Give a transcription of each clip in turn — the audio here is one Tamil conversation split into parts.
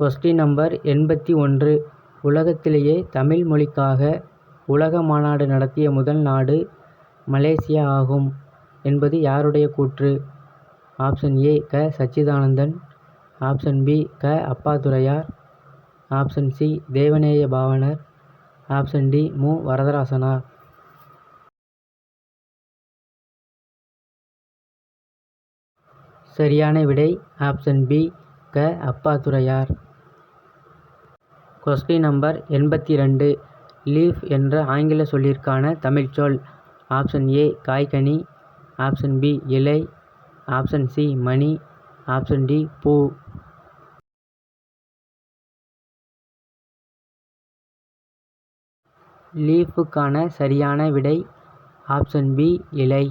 கொஸ்டின் நம்பர் எண்பத்தி ஒன்று. உலகத்திலேயே தமிழ் மொழிக்காக உலக மாநாடு நடத்திய முதல் நாடு மலேசியா ஆகும் என்பது யாருடைய கூற்று? ஆப்ஷன் ஏ க. சச்சிதானந்தன். ஆப்ஷன் பி க. Appathuraiyar option C Devaneya Pavanar. Option D மு. வரதராசனார். சரியான விடை ஆப்ஷன் பி க. அப்பாத்துரையார் கொஸ்டின் நம்பர் எண்பத்தி ரெண்டு லீஃப் என்ற ஆங்கில சொல்லிற்கான தமிழ்ச் சொல். ஆப்ஷன் ஏ காய்கனி. ஆப்ஷன் பி இலை. ஆப்ஷன் சி மணி. ஆப்ஷன் டி பூ. லீஃபுக்கான சரியான விடை ஆப்ஷன் பி இலை.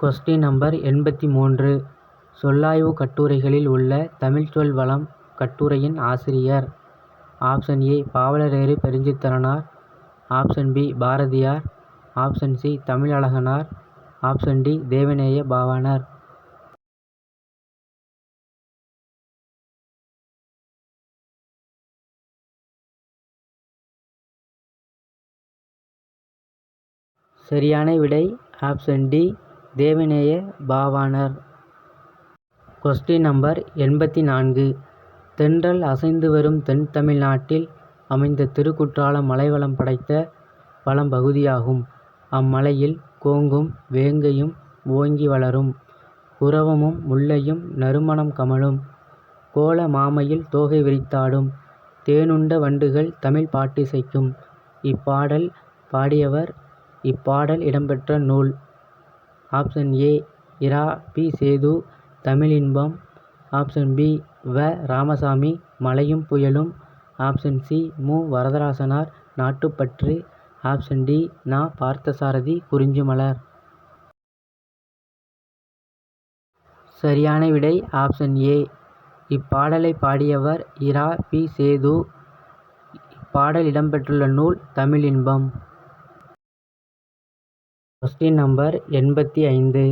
கொஸ்டின் நம்பர் எண்பத்தி மூன்று சொல்லாய்வு கட்டுரைகளில் உள்ள தமிழ்ச்சொல் வளம் கட்டுரையின் ஆசிரியர். Option A Pavalareru Perunchithiranar. Option B Bharathiyar. Option C Thamizhazhaganar. Option D Devaneya Pavanar. சரியான விடை option D Devaneya Pavanar. Question number எண்பத்தி நான்கு. தென்றல் அசைந்து வரும் தென் தமிழ்நாட்டில் அமைந்த திருக்குற்றாலம் மலைவளம் படைத்த பழம்பகுதியாகும் அம்மலையில் கோங்கும் வேங்கையும் ஓங்கி வளரும். குரவமும் முல்லையும் நறுமணம் கமழும். கோல மாமையில் தோகை விரித்தாடும். தேனுண்ட வண்டுகள் தமிழ் பாட்டிசைக்கும். இப்பாடல் பாடியவர் இப்பாடல் இடம்பெற்ற நூல். Option A Ra P Sethu Tamizhinbam. Option B வ. ராமசாமி மழையும் புயலும் ஆப்ஷன் சி. மு. வரதராசனார் நாட்டுப்பற்று ஆப்ஷன் டி. நா. பார்த்தசாரதி குறிஞ்சிமலர் சரியான விடை ஆப்ஷன் ஏ. இப்பாடலை பாடியவர் இரா. பி. சேது. இப்பாடல் இடம்பெற்றுள்ள நூல் தமிழ் இன்பம். கொஸ்டின் நம்பர் எண்பத்தி ஐந்து.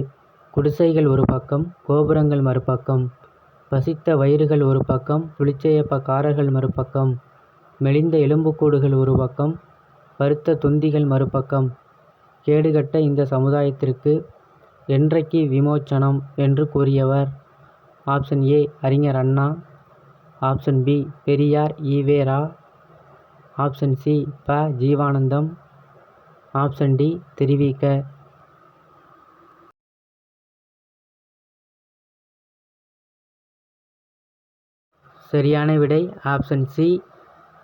குடிசைகள் ஒரு பக்கம் கோபுரங்கள் மறுபக்கம். பசித்த வயிறுகள் ஒரு பக்கம் புலிச்சையப்பக்காரர்கள் மறுபக்கம் மெலிந்த எலும்புக்கூடுகள் ஒரு பக்கம் பருத்த தொந்திகள் மறுபக்கம். கேடுகட்ட இந்த சமுதாயத்திற்கு என்றைக்கு விமோச்சனம் என்று கூறியவர்? Option A Arignar Anna. Option B Periyar Evera option C Pa. Jeevanandam. Option D Thiruvika சரியான விடை option C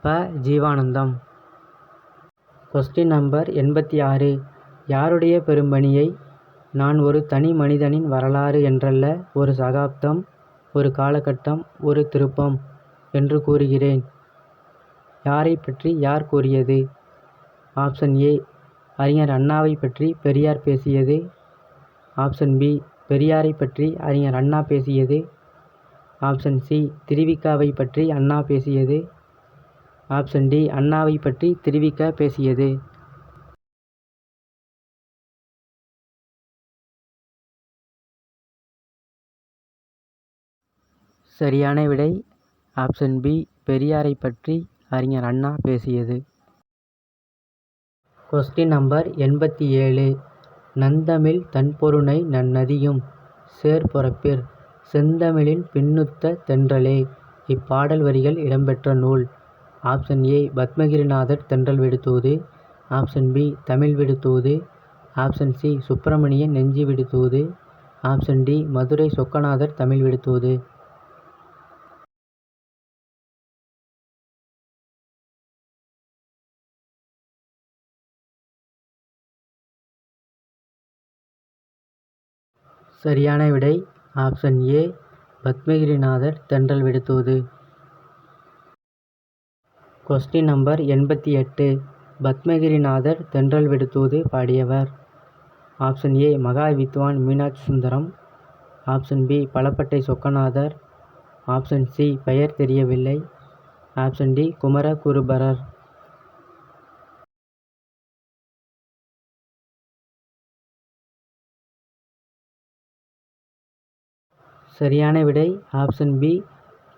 Pa. Jeevanandam. Question number எண்பத்தி ஆறு. யாருடைய பெரும்பணியை நான் ஒரு தனி மனிதனின் வரலாறு என்றல்ல ஒரு சகாப்தம் ஒரு காலகட்டம் ஒரு திருப்பம் என்று கூறுகிறேன். யாரைப் பற்றி யார் கூறியது? ஆப்ஷன் ஏ அறிஞர் அண்ணாவைப் பற்றி பெரியார் பேசியது. ஆப்ஷன் பி பெரியாரைப் பற்றி அறிஞர் அண்ணா பேசியது. ஆப்ஷன் சி திருவிக்காவை பற்றி அண்ணா பேசியது. ஆப்ஷன் டி அண்ணாவைப் பற்றி திருவிக பேசியது. சரியான விடை. ஆப்ஷன் பி பெரியாரை பற்றி அறிஞர் அண்ணா பேசியது. கொஸ்டின் நம்பர் எண்பத்தி ஏழு. நந்தமிழ் தன்பொருநை நன்னதியும் சேர்பொறப்பிற் செந்தமிழின் பின்னுத்த தென்றலே. இப்பாடல் வரிகள் இடம்பெற்ற நூல். Option A Padmagirinathar Thendral விடுதூது option B Tamil விடுதூது option C Subramanian Nenju Viduthoothu option D Madurai Chokkanathar Tamil Viduthoothu சரியான விடை option A Padmagirinathar Thendral விடுதூது question number எண்பத்தி எட்டு பத்மகிரிநாதர் தென்றல் விடுதூது பாடியவர். Option A Maha Vidwan Meenakshi Sundaram. Option B Palappattai Chokkanathar. Option C பெயர் தெரியவில்லை. ஆப்ஷன் டி குமர குருபரர் சரியான விடை option B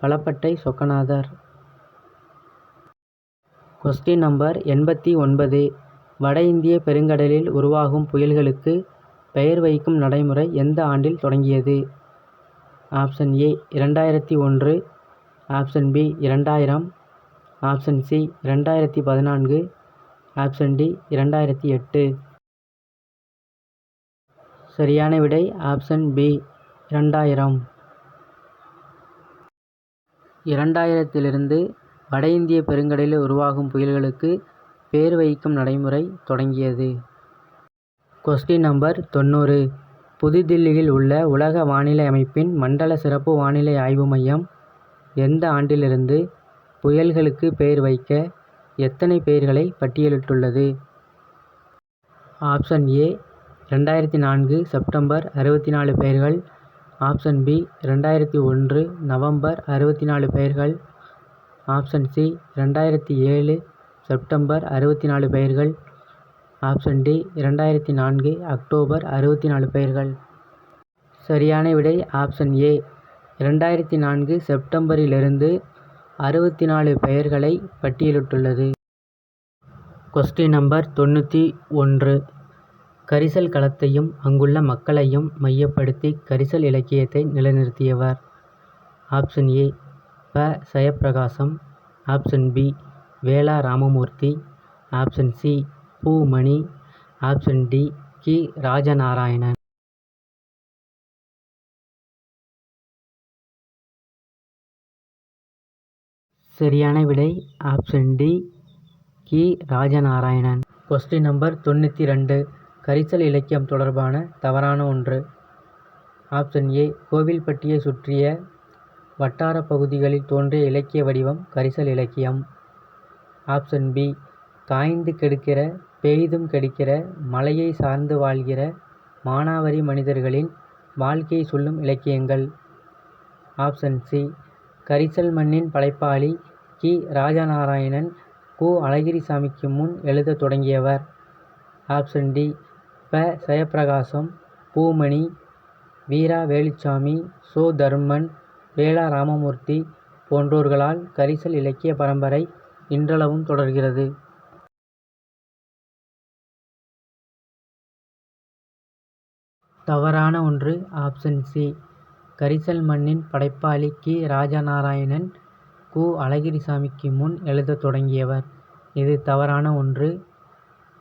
Palappattai Chokkanathar. Question number எண்பத்தி ஒன்பது. வட இந்திய பெருங்கடலில் உருவாகும் புயல்களுக்கு பெயர் வைக்கும் நடைமுறை எந்த ஆண்டில் தொடங்கியது? ஆப்ஷன் ஏ இரண்டாயிரத்தி ஒன்று. ஆப்ஷன் பி இரண்டாயிரம். ஆப்ஷன் சி இரண்டாயிரத்தி பதினான்கு. ஆப்ஷன் டி இரண்டாயிரத்தி எட்டு. சரியான விடை ஆப்ஷன் பி. இரண்டாயிரம். இரண்டாயிரத்திலிருந்து வட இந்திய பெருங்கடலில் உருவாகும் புயல்களுக்கு பேர் வைக்கும் நடைமுறை தொடங்கியது. கொஸ்டின் நம்பர் தொண்ணூறு. புதுதில்லியில் உள்ள உலக வானிலை அமைப்பின் மண்டல சிறப்பு வானிலை ஆய்வு மையம் எந்த ஆண்டிலிருந்து புயல்களுக்கு பெயர் வைக்க எத்தனை பெயர்களை பட்டியலிட்டுள்ளது? ஆப்ஷன் ஏ ரெண்டாயிரத்தி நான்கு செப்டம்பர் அறுபத்தி நாலு பெயர்கள். ஆப்ஷன் பி ரெண்டாயிரத்தி ஒன்று நவம்பர் அறுபத்தி நாலு பெயர்கள். ஆப்ஷன் சி ரெண்டாயிரத்தி ஏழு செப்டம்பர் அறுபத்தி நாலு பெயர்கள். ஆப்ஷன் டி ரெண்டாயிரத்தி நான்கு அக்டோபர் அறுபத்தி நாலு பெயர்கள். சரியான விடை ஆப்ஷன் ஏ ரெண்டாயிரத்தி நான்கு செப்டம்பரிலிருந்து அறுபத்தி நாலு பெயர்களை பட்டியலிட்டுள்ளது. கொஸ்டின் நம்பர் தொண்ணூற்றி ஒன்று. கரிசல் களத்தையும் அங்குள்ள மக்களையும் மையப்படுத்தி கரிசல் இலக்கியத்தை நிலைநிறுத்தியவர். ஆப்ஷன் ஏ ப. Jayaprakasam option B Vela Ramamoorthy. Option C Poomani. Option D Ki. Rajanarayanan. சரியான விடை option D Ki. Rajanarayanan. Question number தொண்ணூத்தி ரெண்டு. கரிசல் இலக்கியம் தொடர்பான தவறான ஒன்று. ஆப்ஷன் ஏ கோவில்பட்டியை சுற்றிய வட்டார பகுதிகளில் தோன்றிய இலக்கிய வடிவம் கரிசல் இலக்கியம். ஆப்ஷன் பி காய்ந்து கெடுக்கிற பெய்தும் கெடுக்கிற மலையை சார்ந்து வாழ்கிற மானாவாரி மனிதர்களின் வாழ்க்கையை சொல்லும் இலக்கியங்கள். ஆப்ஷன் சி கரிசல் மண்ணின் படைப்பாளி கி. ராஜநாராயணன் கு. அழகிரிசாமிக்கு முன் எழுதத் தொடங்கியவர். ஆப்ஷன் டி ப ஜெயப்பிரகாசம் பூமணி வீரா வேலுச்சாமி சோ தர்மன் வேலா ராமமூர்த்தி போன்றோர்களால் கரிசல் இலக்கிய பரம்பரை இன்றளவும் தொடர்கிறது. தவறான ஒன்று ஆப்ஷன் சி. கரிசல் மண்ணின் படைப்பாளி கி. ராஜநாராயணன் கு. அழகிரிசாமிக்கு முன் எழுதத் தொடங்கியவர். இது தவறான ஒன்று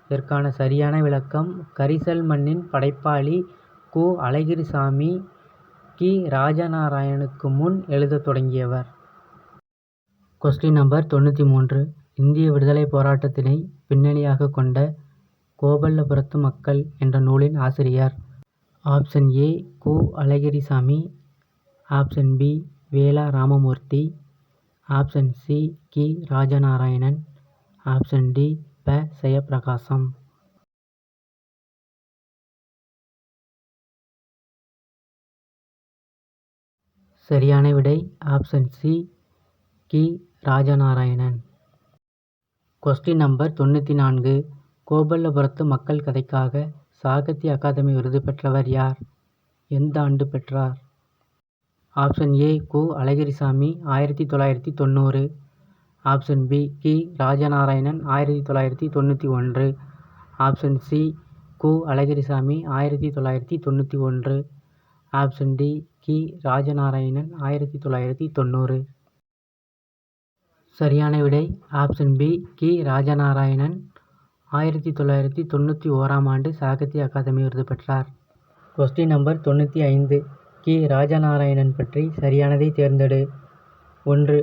இதற்கான சரியான விளக்கம் கரிசல் மண்ணின் படைப்பாளி கு. அழகிரிசாமி கி. ராஜநாராயணுக்கு முன் எழுதத் தொடங்கியவர். கொஸ்டின் நம்பர் தொண்ணூற்றி மூன்று இந்திய விடுதலைப் போராட்டத்தினை பின்னணியாக கொண்ட கோபல்லபுரத்து மக்கள் என்ற நூலின் ஆசிரியர். ஆப்ஷன் ஏ கு. Azhagirisamy. Option B Vela Ramamurthy. Option C கி. ராஜநாராயணன். ஆப்ஷன் டி ப ஜெயப்பிரகாசம் சரியான விடை ஆப்ஷன் சி கி ராஜநாராயணன். கொஸ்டின் நம்பர் தொண்ணூற்றி நான்கு கோபல்லபுரத்து மக்கள் கதைக்காக சாகித்ய அகாதமி விருது பெற்றவர் யார்? எந்த ஆண்டு பெற்றார்? ஆப்ஷன் ஏ கு அழகிரிசாமி ஆயிரத்தி தொள்ளாயிரத்தி தொண்ணூறு. ஆப்ஷன் பி கி. ராஜநாராயணன் ஆயிரத்தி தொள்ளாயிரத்தி தொண்ணூற்றி ஒன்று. ஆப்ஷன் சி கு. அழகிரிசாமி ஆயிரத்தி தொள்ளாயிரத்தி தொண்ணூற்றி ஒன்று. Option D Ki. ராஜநாராயணன் ஆயிரத்தி தொள்ளாயிரத்தி தொண்ணூறு. சரியான விடை ஆப்ஷன் பி கி. ராஜநாராயணன் ஆயிரத்தி தொள்ளாயிரத்தி தொண்ணூற்றி ஓராம் ஆண்டு சாகித்ய அகாதமி விருது பெற்றார். கொஸ்டின் நம்பர் தொண்ணூற்றி ஐந்து. கி. ராஜநாராயணன் பற்றி சரியானதை தேர்ந்தெடு. ஒன்று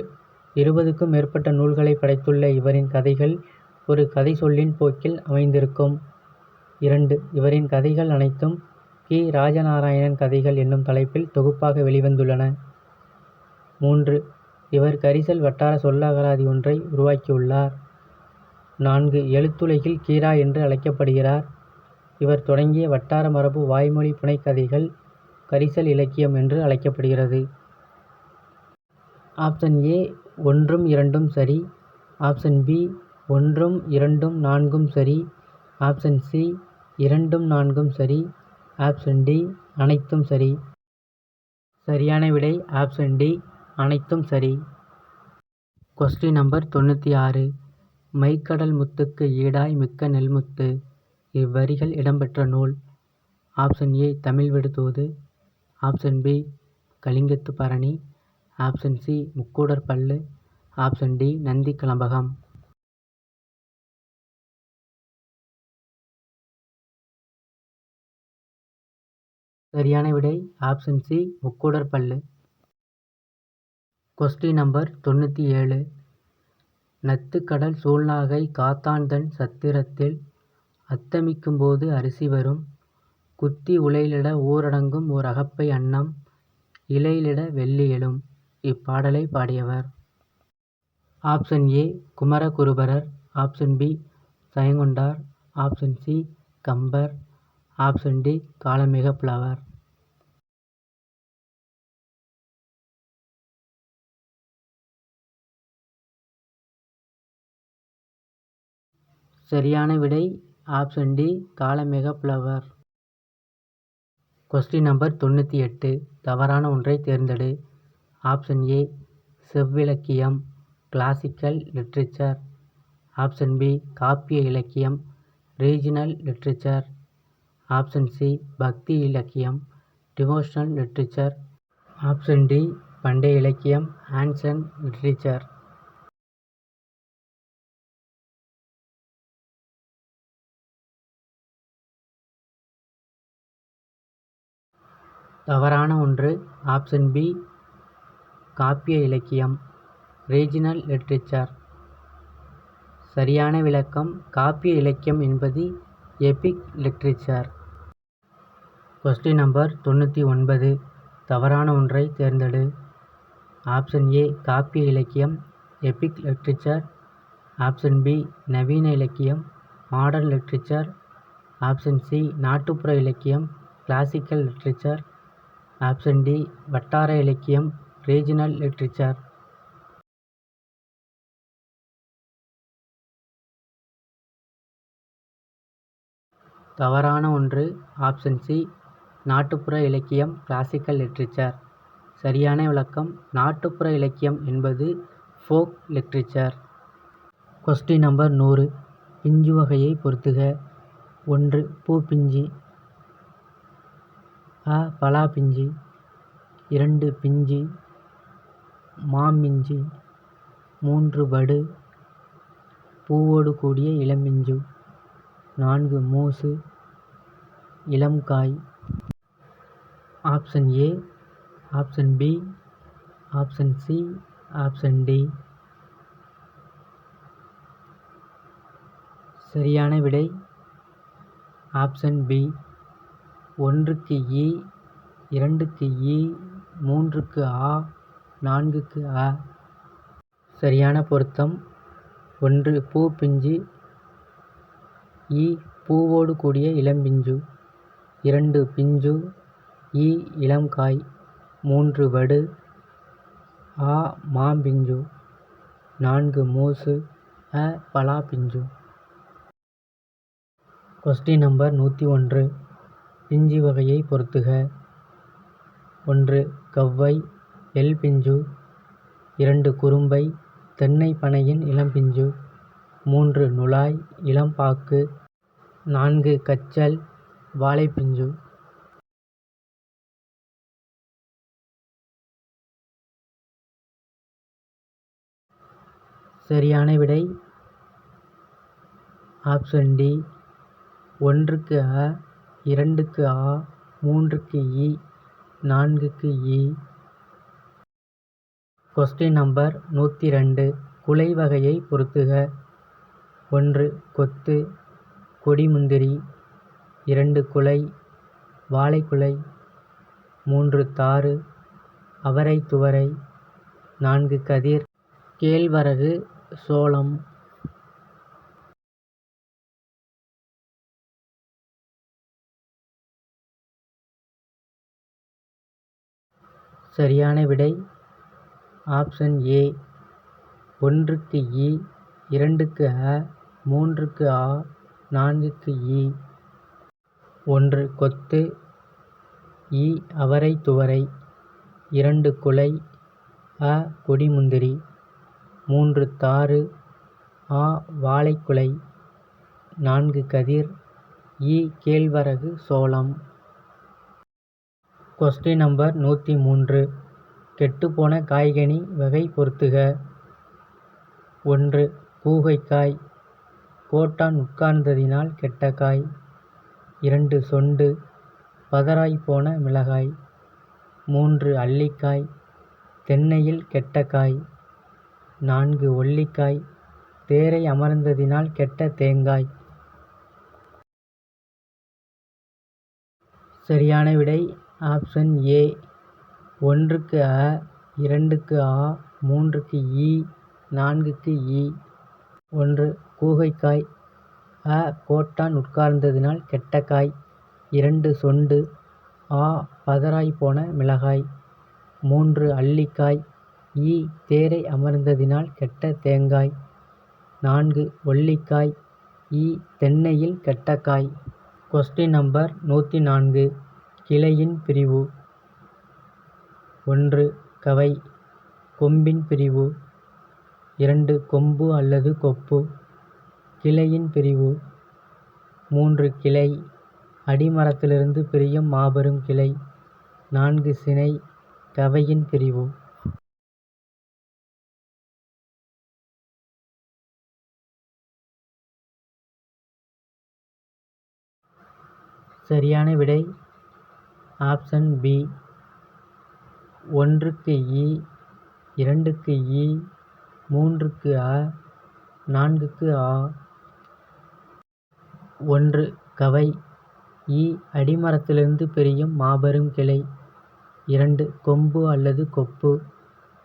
இருபதுக்கும் மேற்பட்ட நூல்களை படைத்துள்ள இவரின் கதைகள் ஒரு கதை சொல்லின் போக்கில் அமைந்திருக்கும். இரண்டு இவரின் கதைகள் அனைத்தும் கி. ராஜநாராயணன் கதைகள் என்னும் தலைப்பில் தொகுப்பாக வெளிவந்துள்ளன. மூன்று இவர் கரிசல் வட்டார சொல்லகராதி ஒன்றை உருவாக்கியுள்ளார். நான்கு எழுத்துலகில் கீரா என்று அழைக்கப்படுகிறார். இவர் தொடங்கிய வட்டார மரபு வாய்மொழி புனைக்கதைகள் கரிசல் இலக்கியம் என்று அழைக்கப்படுகிறது. ஆப்ஷன் ஏ ஒன்றும் இரண்டும் சரி. ஆப்ஷன் பி ஒன்றும் இரண்டும் நான்கும் சரி. ஆப்ஷன் சி இரண்டும் நான்கும் சரி. ஆப்ஷன் டி அனைத்தும் சரி. சரியான விடை ஆப்ஷன் டி அனைத்தும் சரி. கொஸ்டின் நம்பர் தொண்ணூற்றி ஆறு மைக்கடல் முத்துக்கு ஈடாய் மிக்க நெல்முத்து. இவ்வரிகள் இடம்பெற்ற நூல். Option A Tamil விடுதூது. Option B Kalingathu Parani option C Mukkoodar Pallu. Option D Nandhi Kalambagam. சரியான விடை ஆப்ஷன் சி முக்கூடர் பல்லு. கொஸ்டின் நம்பர் தொண்ணூற்றி ஏழு. நத்துக்கடல் சூழ்நாகை காத்தாந்தன் சத்திரத்தில் அத்தமிக்கும்போது அரிசி வரும். குத்தி உலையிலிட ஊரடங்கும் ஓர் அகப்பை அன்னம் இலையிலிட வெள்ளி எழும். இப்பாடலை பாடியவர். Option A Kumaraguruparar. Option B Jayankondar. Option C Kambar. Option D Kalamega Pulavar. சரியான விடை ஆப்ஷன் டி காலமிக புலவர். கொஸ்டின் நம்பர் தொண்ணூற்றி எட்டு. தவறான ஒன்றை தேர்ந்தெடு. ஆப்ஷன் ஏ செவ்விலக்கியம் கிளாசிக்கல் லிட்ரேச்சர். ஆப்ஷன் பி காப்பிய இலக்கியம் ரீஜினல் லிட்ரேச்சர். ஆப்ஷன் சி பக்தி இலக்கியம் டிவோஷனல் லிட்ரேச்சர். ஆப்ஷன் டி பண்டைய இலக்கியம் ஆன்சன்ட் லிட்ரேச்சர். தவறான ஒன்று ஆப்ஷன் பி காப்பிய இலக்கியம் ரீஜினல் லிட்ரேச்சர் சரியான விளக்கம் காப்பிய இலக்கியம் என்பது எபிக் லிட்ரேச்சர் கொஸ்டின் நம்பர் தொண்ணூற்றி ஒன்பது. தவறான ஒன்றை தேர்ந்தெடு. ஆப்ஷன் ஏ காப்பிய இலக்கியம் எபிக் லிட்ரேச்சர் ஆப்ஷன் பி நவீன இலக்கியம் மாடர்ன் லிட்ரேச்சர் ஆப்ஷன் சி நாட்டுப்புற இலக்கியம் கிளாசிக்கல் லிட்ரேச்சர் ஆப்ஷன் டி வட்டார இலக்கியம் ரீஜினல் லிட்ரேச்சர் தவறான ஒன்று. ஆப்ஷன் சி நாட்டுப்புற இலக்கியம் கிளாசிக்கல் லிட்ரேச்சர் சரியான விளக்கம். நாட்டுப்புற இலக்கியம் என்பது ஃபோக் லிட்ரேச்சர் கொஸ்டின் நம்பர் நூறு. பிஞ்சு வகையை பொறுத்துக. ஒன்று பூப்பிஞ்சி அ பலா பிஞ்சி. இரண்டு பிஞ்சி. மாமிஞ்சு. மூன்று வடு. பூவோடு கூடிய இளம்பிஞ்சு நான்கு மூசு. இளம் காய். Option A option B option C option D. சரியான விடை. ஆப்ஷன் பி ஒன்றுக்கு இ இரண்டுக்கு இ மூன்றுக்கு ஆ நான்குக்கு அ சரியான பொருத்தம். ஒன்று பூ பிஞ்சு. இ பூவோடு கூடிய இளம்பிஞ்சு இரண்டு பிஞ்சு. இ இளம் காய். மூன்று வடு. ஆ மாம்பிஞ்சு நான்கு மூசு. அ பலா பிஞ்சு. கொஸ்டின் நம்பர் நூற்றி ஒன்று. பிஞ்சு வகையை பொறுத்துக. ஒன்று கவ்வை. எல் பிஞ்சு இரண்டு குறும்பை தென்னை பனையின் இளம்பிஞ்சு மூன்று நுழாய் இளம்பாக்கு நான்கு கச்சல் வாழைப்பிஞ்சு. சரியான விடை ஆப்ஷன் டி. ஒன்றுக்கு அ இரண்டுக்கு ஆ மூன்றுக்கு இ நான்குக்கு இ கொஸ்டின் நம்பர் நூற்றி ரெண்டு குலை வகையை பொறுத்துக. ஒன்று கொத்து. கொடிமுந்திரி இரண்டு குலை. வாழைக்குலை மூன்று தாறு. அவரை துவரை. நான்கு கதிர். கேழ்வரகு சோளம். சரியான விடை ஆப்ஷன் ஏ. ஒன்றுக்கு இ இரண்டுக்கு அ மூன்றுக்கு ஆ நான்குக்கு இ. ஒன்று கொத்து இ அவரை துவரை இரண்டு குலை அ கொடிமுந்திரி மூன்று தாறு ஆ வாழைக்குலை நான்கு கதிர் இ கேழ்வரகு சோளம். கொஸ்டின் நம்பர் நூற்றி மூன்று. கெட்டுப்போன காய்கனி வகை பொறுத்துக. ஒன்று கூகைக்காய் கோட்டான் உட்கார்ந்ததினால் கெட்ட காய் இரண்டு சொண்டு. பதராய் போன மிளகாய். மூன்று அல்லிக்காய். தென்னையில் கெட்ட காய் நான்கு ஒல்லிக்காய். தேரை அமர்ந்ததினால் கெட்ட தேங்காய். சரியான விடை ஆப்ஷன் ஏ. ஒன்றுக்கு அ இரண்டுக்கு ஆ மூன்றுக்கு இ நான்குக்கு இ ஒன்று கூகைக்காய். அ கோட்டான் உட்கார்ந்ததினால் கெட்ட காய் இரண்டு சொண்டு. ஆ பதராய் போன மிளகாய். மூன்று அல்லிக்காய். இ தேரை அமர்ந்ததினால் கெட்ட தேங்காய். நான்கு ஒல்லிக்காய். இ தென்னையில் கெட்ட காய் கொஸ்டின் நம்பர் நூற்றி நான்கு. கிளையின் பிரிவு. ஒன்று கவை கொம்பின் பிரிவு. இரண்டு கொம்பு அல்லது கொப்பு கிளையின் பிரிவு. மூன்று கிளை அடிமரத்திலிருந்து பிரியும் மாபெரும் கிளை. நான்கு சினை கவையின் பிரிவு. சரியான விடை ஆப்ஷன் பி. ஒன்றுக்கு இ இரண்டுக்கு இ மூன்றுக்கு அ நான்குக்கு ஆ. ஒன்று கவை. இ அடிமரத்திலிருந்து பிரியும் மாபெரும் கிளை. இரண்டு கொம்பு அல்லது கொப்பு.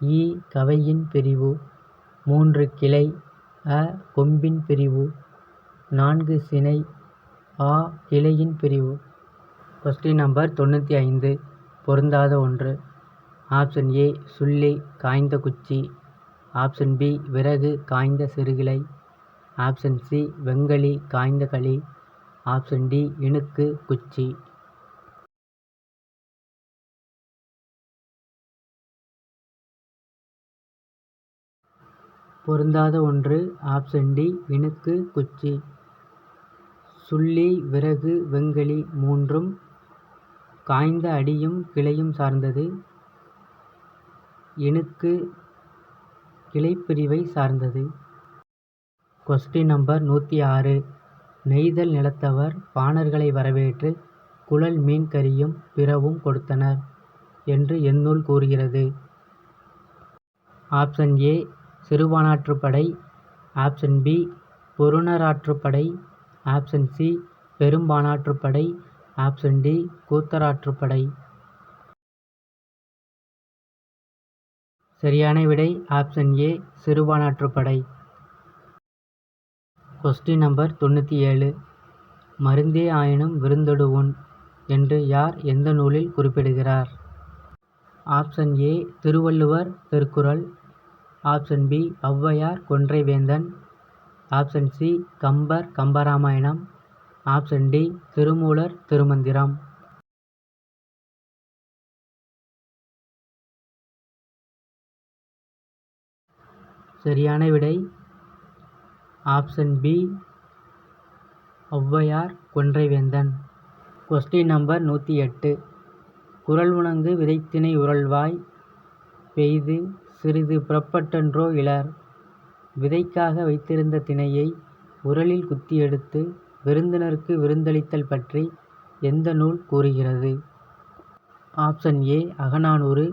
இ கவையின் பிரிவு. மூன்று கிளை. அ கொம்பின் பிரிவு. நான்கு சினை. ஆ கிளையின் பிரிவு. கொஸ்டின் நம்பர் தொண்ணூற்றி ஐந்து. பொருந்தாத ஒன்று. ஆப்ஷன் ஏ சுள்ளி காய்ந்த குச்சி. ஆப்ஷன் பி விறகு காய்ந்த சிறுகிளை. ஆப்ஷன் சி வெங்கலி காய்ந்த களி. ஆப்ஷன் டி இணுக்கு குச்சி. பொருந்தாத ஒன்று ஆப்ஷன் டி இணுக்கு குச்சி. சுள்ளி விறகு வெங்கலி மூன்றும் காய்ந்த அடியும் கிளையும் சார்ந்தது. இணுக்கு கிளைப்பிரிவை சார்ந்தது. கொஸ்டின் நம்பர் நூற்றி ஆறு நெய்தல் நிலத்தவர் பாணர்களை வரவேற்று குழல் மீன் கறியும் பிறவும் கொடுத்தனர் என்று எந்நூல் கூறுகிறது. Option A Sirupanatruppadai option B Porunaratruppadai option C Perumpanatruppadai option D Koothararruppadai சரியான விடை option A Sirupanatruppadai question number தொண்ணூற்றி ஏழு. மருந்தே ஆயினும் விருந்தொடுவோன் உண் என்று யார் எந்த நூலில் குறிப்பிடுகிறார்? Option A Thiruvalluvar Thirukkural. Option B Auvaiyar Kondraivendhan. Option C Kambar Kambaramayanam. Option D Thirumoolar Thirumandiram. சரியான விடை. ஆப்ஷன் பி ஔவையார் கொன்றை வேந்தன் கொஸ்டின் நம்பர் நூற்றி எட்டு. குரல் உணங்கு விதைத்தினை உரல்வாய் பெய்து சிறிது புறப்பட்டன்றோ இலர் விதைக்காக வைத்திருந்த தினையை உரலில் குத்தி எடுத்து விருந்தினருக்கு விருந்தளித்தல் பற்றி எந்த நூல் கூறுகிறது? Option A Akananuru.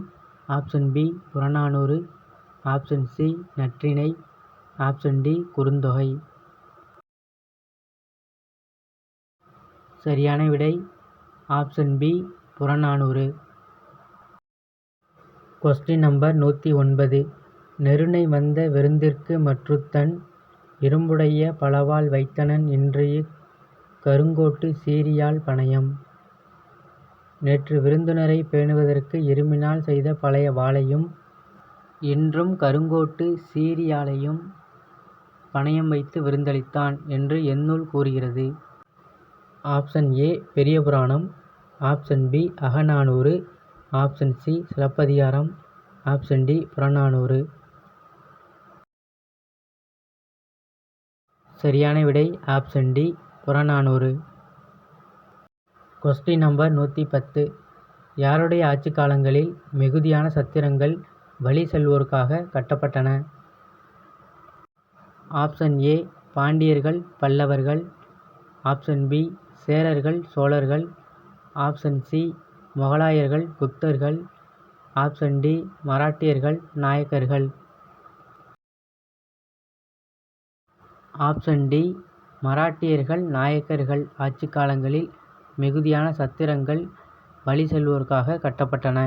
Option B Purananuru. Option C Natrinai. Option D Kurunthogai. சரியான விடை. Option B Purananuru. Question number நூற்றி ஒன்பது. நெருணை வந்த விருந்திற்கு மற்றுத்தன் இரும்புடைய பலவால் வைத்தனன் இன்றைய கருங்கோட்டு சீரியால் பணயம். நேற்று விருந்தினரை பேணுவதற்கு இரும்பினால் செய்த பழைய வாளையும் இன்றும் கருங்கோட்டு சீரியாழையும் பணயம் வைத்து விருந்தளித்தான் என்று எந்நூல் கூறுகிறது. Option A Periya Puranam. Option B Akananuru. Option C Silappathikaram. Option D Purananuru. சரியான விடை option D Purananuru. Question number நூற்றி பத்து. யாருடைய ஆட்சி காலங்களில் மிகுதியான சத்திரங்கள் வழி செல்வோருக்காக கட்டப்பட்டன. ஆப்ஷன் ஏ பாண்டியர்கள் பல்லவர்கள். ஆப்ஷன் பி சேரர்கள் சோழர்கள். ஆப்ஷன் சி முகலாயர்கள் குப்தர்கள். ஆப்ஷன் டி மராட்டியர்கள் நாயக்கர்கள். ஆப்ஷன் டி மராட்டியர்கள் நாயக்கர்கள். ஆட்சி காலங்களில் மிகுதியான சத்திரங்கள் வழி செல்வோருக்காக கட்டப்பட்டன.